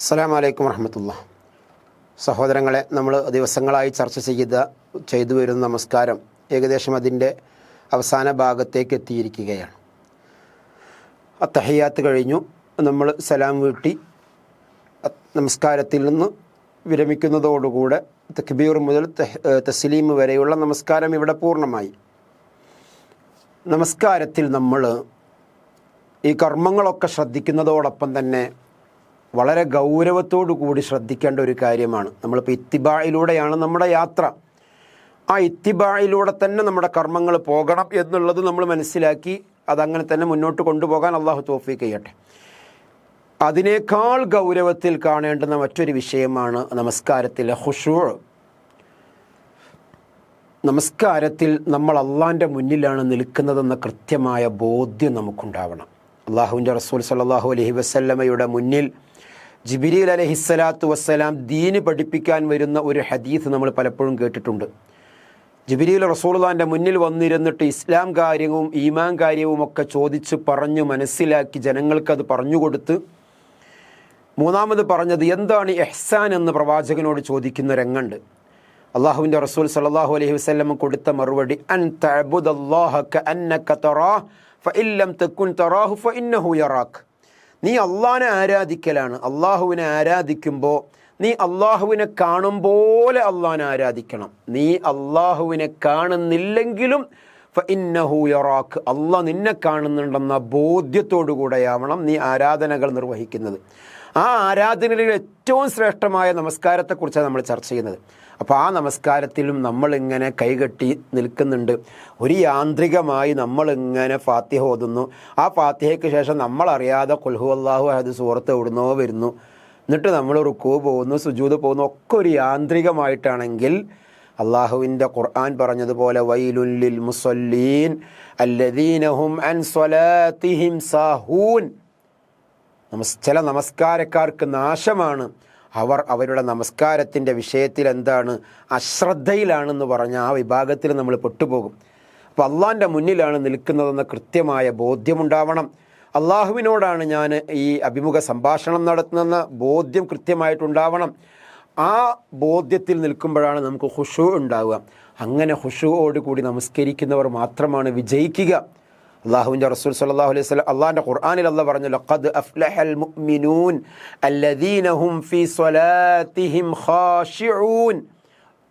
അസ്സലാമു വലൈക്കും വറഹമത്തുള്ള. സഹോദരങ്ങളെ നമ്മൾ ദിവസങ്ങളായി ചർച്ച ചെയ്ത ചെയ്തു വരുന്ന നമസ്കാരം ഏകദേശം അതിന്റെ അവസാന ഭാഗത്തേക്ക് എത്തിയിരിക്കുകയാണ്. അത്തഹയ്യാത്ത് കഴിഞ്ഞു. നമ്മൾ സലാം വീട്ടി നമസ്കാരത്തിൽ നിന്ന് വിരമിക്കുന്നതോടുകൂടെ തക്ബീർ മുതൽ തസ്ലീം വരെയുള്ള നമസ്കാരം ഇവിടെ പൂർണമായി. നമസ്കാരത്തിൽ നമ്മൾ ഈ കർമ്മങ്ങളൊക്കെ ശ്രദ്ധിക്കുന്നതോടൊപ്പം തന്നെ വളരെ ഗൗരവത്തോടു കൂടി ശ്രദ്ധിക്കേണ്ട ഒരു കാര്യമാണ്. നമ്മളിപ്പോൾ ഇത്തിബായിലൂടെയാണ് നമ്മുടെ യാത്ര. ആ ഇത്തിബായിലൂടെ തന്നെ നമ്മുടെ കർമ്മങ്ങൾ പോകണം എന്നുള്ളത് നമ്മൾ മനസ്സിലാക്കി അതങ്ങനെ തന്നെ മുന്നോട്ട് കൊണ്ടുപോകാൻ അള്ളാഹു തോഫീക്ക് ചെയ്യട്ടെ. അതിനേക്കാൾ ഗൗരവത്തിൽ കാണേണ്ടുന്ന മറ്റൊരു വിഷയമാണ് നമസ്കാരത്തിലെ ഹുഷൂർ നമസ്കാരത്തിൽ നമ്മൾ അള്ളാന്റെ മുന്നിലാണ് നിൽക്കുന്നതെന്ന കൃത്യമായ ബോധ്യം നമുക്കുണ്ടാവണം. അള്ളാഹുവിന്റെ റസൂൽ സല്ലാഹു അലഹി വസല്ലമയുടെ മുന്നിൽ ജിബിരിൽ അലഹിസ്സലാത്തു വസ്സലാം ദീന് പഠിപ്പിക്കാൻ വരുന്ന ഒരു ഹദീസ് നമ്മൾ പലപ്പോഴും കേട്ടിട്ടുണ്ട്. ജിബിരിയിൽ റസൂള്ളാന്റെ മുന്നിൽ വന്നിരുന്നിട്ട് ഇസ്ലാം കാര്യവും ഈമാൻ കാര്യവും ഒക്കെ ചോദിച്ച് പറഞ്ഞു മനസ്സിലാക്കി ജനങ്ങൾക്കത് പറഞ്ഞുകൊടുത്ത് മൂന്നാമത് പറഞ്ഞത് എന്താണ് എഹ്സാൻ എന്ന് പ്രവാചകനോട് ചോദിക്കുന്ന രംഗുണ്ട് അള്ളാഹുവിന്റെ റസൂൽ സല്ലല്ലാഹു അലൈഹി വസല്ലം കൊടുത്ത മറുപടി അൻ തഅബുദല്ലാഹ കഅന്നക തറാഹ് ഫഇല്ലം തകുൻ തറാഹു ഫഇന്നഹു നീ അള്ളാഹിനെ ആരാധിക്കലാണ്. അള്ളാഹുവിനെ ആരാധിക്കുമ്പോൾ നീ അള്ളാഹുവിനെ കാണും പോലെ അള്ളാഹിനെ ആരാധിക്കണം. നീ അള്ളാഹുവിനെ കാണുന്നില്ലെങ്കിലും ഫഇന്നഹു യറാക്ക്. അള്ളാഹ് നിന്നെ കാണുന്നുണ്ടെന്ന ബോധ്യത്തോടു കൂടെയാവണം നീ ആരാധനകൾ നിർവഹിക്കുന്നത്. ആ ആരാധനയിൽ ഏറ്റവും ശ്രേഷ്ഠമായ നമസ്കാരത്തെക്കുറിച്ചാണ് നമ്മൾ ചർച്ച ചെയ്യുന്നത്. അപ്പോൾ ആ നമസ്കാരത്തിലും നമ്മളിങ്ങനെ കൈകെട്ടി നിൽക്കുന്നുണ്ട്. ഒരു യാന്ത്രികമായി നമ്മളിങ്ങനെ ഫാത്തിഹ ഓതുന്നു. ആ ഫാത്തിഹയ്ക്ക് ശേഷം നമ്മളറിയാതെ കൊൽഹു അള്ളാഹു അത് സുഹൃത്ത് എവിടുന്നോ വരുന്നു. എന്നിട്ട് നമ്മൾ റുക്കു പോകുന്നു സുജൂത് പോകുന്നു. ഒക്കെ ഒരു യാന്ത്രികമായിട്ടാണെങ്കിൽ അള്ളാഹുവിന്റെ ഖുർആൻ പറഞ്ഞതുപോലെ വൈലുല്ലിൽ മുസല്ലീൻ അല്ലദീനഹും അൻ സ്വലാത്തിഹിം സാഹൂൻ. നമസ് ചില നമസ്കാരക്കാർക്ക് നാശമാണ്. അവർ അവരുടെ നമസ്കാരത്തിന്റെ വിഷയത്തിൽ എന്താണ്? അശ്രദ്ധയിലാണെന്ന് പറഞ്ഞ ആ വിഭാഗത്തിൽ നമ്മൾ പെട്ടുപോകും. അപ്പോൾ അള്ളാന്റെ മുന്നിലാണ് നിൽക്കുന്നതെന്ന കൃത്യമായ ബോധ്യമുണ്ടാവണം. അള്ളാഹുവിനോടാണ് ഞാൻ ഈ അഭിമുഖ സംഭാഷണം നടത്തുന്നതെന്ന ബോധ്യം കൃത്യമായിട്ടുണ്ടാവണം. ആ ബോധ്യത്തിൽ നിൽക്കുമ്പോഴാണ് നമുക്ക് ഹുഷു ഉണ്ടാവുക. അങ്ങനെ ഹുഷുവോടുകൂടി നമസ്കരിക്കുന്നവർ മാത്രമാണ് വിജയിക്കുക. അള്ളാഹുവിന്റെ റസൂൽ സല്ലാഹു അലൈഹി വസല്ലം അള്ളാഹിന്റെ ഖുർആാനിൽ അല്ല പറഞ്ഞു ലഖദ് അഫ്ലഹൽ മുഅ്മിനൂൻ അല്ലദീനഹും ഫീ സ്വലാത്തിഹിം ഖാശിഊൻ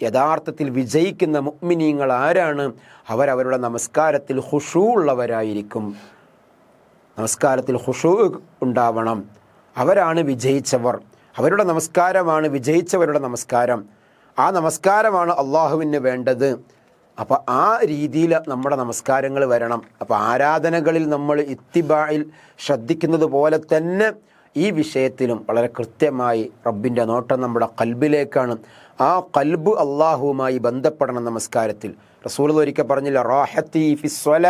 യഥാർത്ഥത്തിൽ വിജയിക്കുന്ന മുഅ്മിനീങ്ങൾ ആരാണ്? അവരവരുടെ നമസ്കാരത്തിൽ ഖുശൂ ഉള്ളവരായിരിക്കും. നമസ്കാരത്തിൽ ഖുശൂ ഉണ്ടാവണം. അവരാണ് വിജയിച്ചവർ. അവരുടെ നമസ്കാരമാണ് വിജയിച്ചവരുടെ നമസ്കാരം. ആ നമസ്കാരമാണ് അള്ളാഹുവിന് വേണ്ടത്. അപ്പോൾ ആ രീതിയിൽ നമ്മുടെ നമസ്കാരങ്ങൾ വരണം. അപ്പോൾ ആരാധനകളിൽ നമ്മൾ ഇത്തിബായിൽ ശ്രദ്ധിക്കുന്നത് പോലെ തന്നെ ഈ വിഷയത്തിലും വളരെ കൃത്യമായി റബ്ബിന്റെ നോട്ടം നമ്മുടെ കൽബിലേക്കാണ്. ആ കൽബ് അള്ളാഹുവുമായി ബന്ധപ്പെടണം നമസ്കാരത്തിൽ. റസൂൽ ഒരിക്കൽ പറഞ്ഞില്ല റാഹത്തി ഫിസ്വല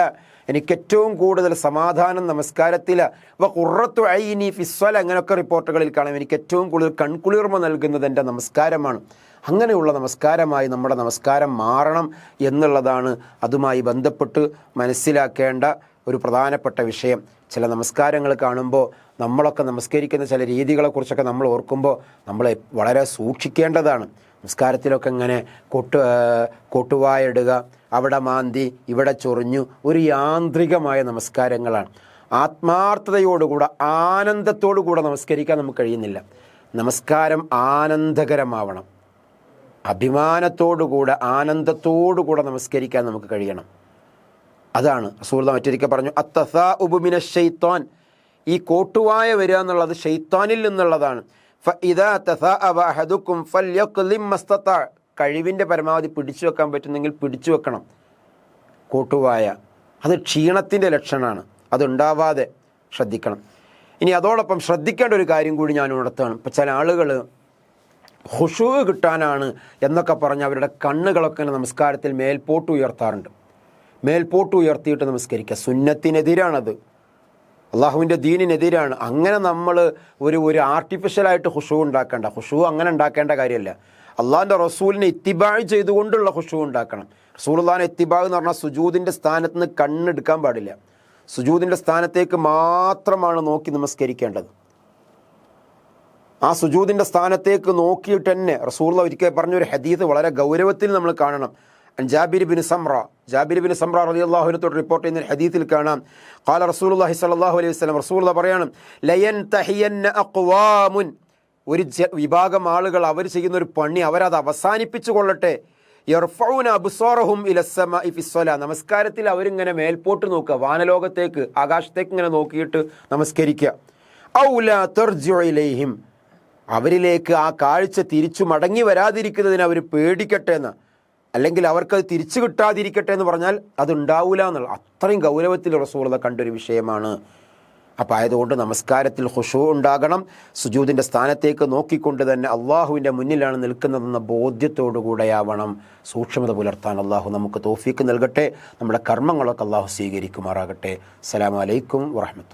എനിക്ക് ഏറ്റവും കൂടുതൽ സമാധാനം നമസ്കാരത്തിൽ വ കുറത്തു ഐനി ഫിസ്വല അങ്ങനെയൊക്കെ റിപ്പോർട്ടുകളിൽ കാണാം. എനിക്ക് ഏറ്റവും കൂടുതൽ കൺകുളിർമ നൽകുന്നത് എന്റെ നമസ്കാരമാണ്. അങ്ങനെയുള്ള നമസ്കാരമായി നമ്മുടെ നമസ്കാരം മാറണം എന്നുള്ളതാണ് അതുമായി ബന്ധപ്പെട്ട് മനസ്സിലാക്കേണ്ട ഒരു പ്രധാനപ്പെട്ട വിഷയം. ചില നമസ്കാരങ്ങൾ കാണുമ്പോൾ നമ്മളൊക്കെ നമസ്കരിക്കുന്ന ചില രീതികളെക്കുറിച്ചൊക്കെ നമ്മൾ ഓർക്കുമ്പോൾ നമ്മൾ വളരെ സൂക്ഷിക്കേണ്ടതാണ്. നമസ്കാരത്തിലൊക്കെ ഇങ്ങനെ കൊട്ടു കൊട്ടുവായിടുക അവിടെ മാന്തി ഇവിടെ ചൊറിഞ്ഞു ഒരു യാന്ത്രികമായ നമസ്കാരങ്ങളാണ്. ആത്മാർത്ഥതയോടുകൂടെ ആനന്ദത്തോടുകൂടെ നമസ്കരിക്കാൻ നമുക്ക് കഴിയുന്നില്ല. നമസ്കാരം ആനന്ദകരമാവണം. അഭിമാനത്തോടുകൂടെ ആനന്ദത്തോടുകൂടെ നമസ്കരിക്കാൻ നമുക്ക് കഴിയണം. അതാണ്. റസൂർദ മറ്റൊരിക്കൽ പറഞ്ഞു അത്തസാ ഉബുമിന ഷെയ്ത്താൻ ഈ കോട്ടുവായ വരിക എന്നുള്ളത് ഷെയ്ത്താനിൽ നിന്നുള്ളതാണ്. കഴിവിന്റെ പരമാവധി പിടിച്ചു വെക്കാൻ പറ്റുന്നെങ്കിൽ പിടിച്ചു വെക്കണം. കൂട്ടുവായ. അത് ക്ഷീണത്തിന്റെ ലക്ഷണമാണ്. അതുണ്ടാവാതെ ശ്രദ്ധിക്കണം. ഇനി അതോടൊപ്പം ശ്രദ്ധിക്കേണ്ട ഒരു കാര്യം കൂടി ഞാൻ ഉണർത്തുകയാണ്. ഇപ്പം ചില ആളുകൾ ഹുഷു കിട്ടാനാണ് എന്നൊക്കെ പറഞ്ഞ് അവരുടെ കണ്ണുകളൊക്കെ നമസ്കാരത്തിൽ മേൽപോട്ട് ഉയർത്താറുണ്ട്. മേൽപോട്ട് ഉയർത്തിയിട്ട് നമസ്കരിക്കുക. സുന്നത്തിനെതിരാണത്. അള്ളാഹുവിന്റെ ദീനിനെതിരാണ്. അങ്ങനെ നമ്മൾ ഒരു ഒരു ആർട്ടിഫിഷ്യലായിട്ട് ഹുഷു ഉണ്ടാക്കേണ്ട. ഹുഷു അങ്ങനെ ഉണ്ടാക്കേണ്ട കാര്യമല്ല. അള്ളാഹിന്റെ റസൂലിനെ ഇത്തിബാഴ് ചെയ്തുകൊണ്ടുള്ള ഹുഷു ഉണ്ടാക്കണം. റസൂലുള്ളാഹിനെ ഇത്തിബാഗ് എന്ന് പറഞ്ഞാൽ സുജൂദിന്റെ സ്ഥാനത്ത് നിന്ന് കണ്ണെടുക്കാൻ പാടില്ല. സുജൂദിന്റെ സ്ഥാനത്തേക്ക് മാത്രമാണ് നോക്കി നമസ്കരിക്കേണ്ടത്. ആ സുജൂദിന്റെ സ്ഥാനത്തേക്ക് നോക്കിയിട്ട് തന്നെ റസൂള്ള ഒരിക്കൽ പറഞ്ഞൊരു ഹദീസ് വളരെ ഗൗരവത്തിൽ നമ്മൾ കാണണം. Jabir bin Samra Jabir bin Samra report ചെയ്യുന്ന ഹദീത്തിൽ കാണാം. കാല റസൂലുല്ലാഹി സല്ലാഹു അലൈഹി വസ്ലം റസൂലുള്ള പറയാണ് ലയൻ തഹിയന്ന അക്വാമുൻ ഒരു വിഭാഗം ആളുകൾ അവർ ചെയ്യുന്ന ഒരു പണി അവരത് അവസാനിപ്പിച്ചു കൊള്ളട്ടെ. യർഫൗന അബുസോറഹും ഇലസമ ഇഫിസ്വല നമസ്കാരത്തിൽ അവരിങ്ങനെ മേൽപോട്ട് നോക്കുക വാനലോകത്തേക്ക് ആകാശത്തേക്ക് ഇങ്ങനെ നോക്കിയിട്ട് നമസ്കരിക്കുക. ഔല തെർജുലൈഹിം അവരിലേക്ക് ആ കാഴ്ച തിരിച്ചു മടങ്ങി വരാതിരിക്കുന്നതിന് അവർ പേടിക്കട്ടെ എന്നാണ് അല്ലെങ്കിൽ അവർക്കത് തിരിച്ചു കിട്ടാതിരിക്കട്ടെ എന്ന് പറഞ്ഞാൽ അത് എന്നുള്ള അത്രയും ഗൗരവത്തിൽ റസൂളത കണ്ടൊരു വിഷയമാണ്. അപ്പം ആയതുകൊണ്ട് നമസ്കാരത്തിൽ ഹുഷു ഉണ്ടാകണം. സുജൂദിന്റെ സ്ഥാനത്തേക്ക് നോക്കിക്കൊണ്ട് തന്നെ അള്ളാഹുവിന്റെ മുന്നിലാണ് നിൽക്കുന്നതെന്ന ബോധ്യത്തോടുകൂടെയാവണം സൂക്ഷ്മത പുലർത്താൻ അള്ളാഹു നമുക്ക് തോഫീക്ക് നൽകട്ടെ. നമ്മുടെ കർമ്മങ്ങളൊക്കെ അള്ളാഹു സ്വീകരിക്കുമാറാകട്ടെ. അസ്സലാമു അലൈക്കും വറഹമത്തു